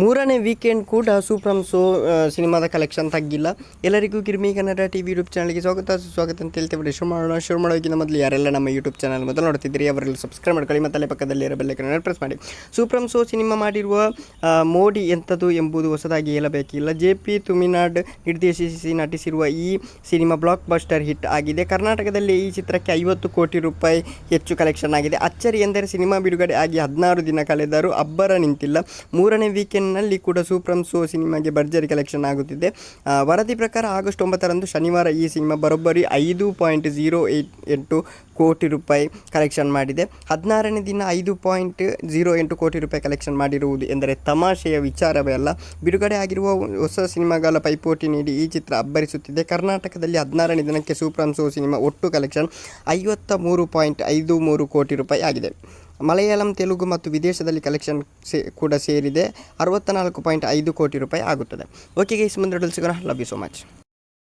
ಮೂರನೇ ವೀಕೆಂಡ್ ಕೂಡ ಸೂಪ್ರಮ್ ಸೋ ಸಿನಿಮಾದ ಕಲೆಕ್ಷನ್ ತಗ್ಗಿಲ್ಲ. ಎಲ್ಲರಿಗೂ ಕಿರ್ಮಿ ಕನ್ನಡ ಟಿ ವಿ ಯೂಟ್ಯೂಬ್ ಚಾನಲ್ಗೆ ಸ್ವಾಗತ. ಸ್ವಾಗತ ಅಂತ ಹೇಳ್ತೇವೆ. ಶುರು ಮಾಡೋಣ. ಶುರು ಮಾಡೋಕ್ಕಿಂತ ಮೊದಲು ಯಾರೆಲ್ಲ ನಮ್ಮ ಯೂಟ್ಯೂಬ್ ಚಾನಲ್ ಮೊದಲು ನೋಡ್ತಿದ್ದೀರಿ, ಅವರೆಲ್ಲ ಸಬ್ಸ್ಕ್ರೈಬ್ ಮಾಡ್ಕೊಳ್ಳಿ. ಮತ್ತೆ ಪಕ್ಕದಲ್ಲಿ ಇರೋ ಬೆಲ್ಲೈಕನ್ನು ಪ್ರೆಸ್ ಮಾಡಿ. ಸೂಪ್ರಮ್ ಸೋ ಸಿನಿಮಾ ಮಾಡಿರುವ ಮೋಡಿ ಎಂಥದ್ದು ಎಂಬುದು ಹೊಸದಾಗಿ ಹೇಳಬೇಕಿಲ್ಲ. ಜೆ ಪಿ ತುಮಿನಾಡ್ ನಿರ್ದೇಶಿಸಿ ನಟಿಸಿರುವ ಈ ಸಿನಿಮಾ ಬ್ಲಾಕ್ ಬಸ್ಟರ್ ಹಿಟ್ ಆಗಿದೆ. ಕರ್ನಾಟಕದಲ್ಲಿ ಈ ಚಿತ್ರಕ್ಕೆ ಐವತ್ತು ಕೋಟಿ ರೂಪಾಯಿ ಹೆಚ್ಚು ಕಲೆಕ್ಷನ್ ಆಗಿದೆ. ಅಚ್ಚರಿ ಎಂದರೆ ಸಿನಿಮಾ ಬಿಡುಗಡೆ ಆಗಿ ಹದಿನಾರು ದಿನ ಕಳೆದರೂ ಅಬ್ಬರ ನಿಂತಿಲ್ಲ. ಮೂರನೇ ವೀಕೆಂಡ್ನಲ್ಲಿ ಕೂಡ ಸೂಪ್ರಮ್ ಸೋ ಸಿನಿಮಾಗೆ ಭರ್ಜರಿ ಕಲೆಕ್ಷನ್ ಆಗುತ್ತಿದೆ. ವರದಿ ಪ್ರಕಾರ ಆಗಸ್ಟ್ ಒಂಬತ್ತರಂದು ಶನಿವಾರ ಈ ಸಿನಿಮಾ ಬರೋಬ್ಬರಿ ಐದು ಪಾಯಿಂಟ್ ಜೀರೋ ಏಟ್ ಎಂಟು ಕೋಟಿ ರೂಪಾಯಿ ಕಲೆಕ್ಷನ್ ಮಾಡಿದೆ. ಹದಿನಾರನೇ ದಿನ ಐದು ಪಾಯಿಂಟ್ ಜೀರೋ ಎಂಟು ಕೋಟಿ ರೂಪಾಯಿ ಕಲೆಕ್ಷನ್ ಮಾಡಿರುವುದು ಎಂದರೆ ತಮಾಷೆಯ ವಿಚಾರವೇ ಅಲ್ಲ. ಬಿಡುಗಡೆ ಆಗಿರುವ ಹೊಸ ಸಿನಿಮಾಗಳ ಪೈಪೋಟಿ ನೀಡಿ ಈ ಚಿತ್ರ ಅಬ್ಬರಿಸುತ್ತಿದೆ. ಕರ್ನಾಟಕದಲ್ಲಿ ಹದಿನಾರನೇ ದಿನಕ್ಕೆ ಸೂಪ್ರಮ್ ಸೋ ಸಿನಿಮಾ ಒಟ್ಟು ಕಲೆಕ್ಷನ್ ಐವತ್ತ ಮೂರು ಪಾಯಿಂಟ್ ಐದು ಮೂರು ಕೋಟಿ ರೂಪಾಯಿ ಆಗಿದೆ. ಮಲಯಾಳಂ, ತೆಲುಗು ಮತ್ತು ವಿದೇಶದಲ್ಲಿ ಕಲೆಕ್ಷನ್ ಸೇ, ಕೂಡ ಸೇರಿದೆ. ಅರವತ್ತ ನಾಲ್ಕು ಪಾಯಿಂಟ್ ಐದು ಕೋಟಿ ರೂಪಾಯಿ ಆಗುತ್ತದೆ. ಓಕೆ ಗೈಸ್ ಮುಂದೆ ಸಿಗೋಣ. Love you so much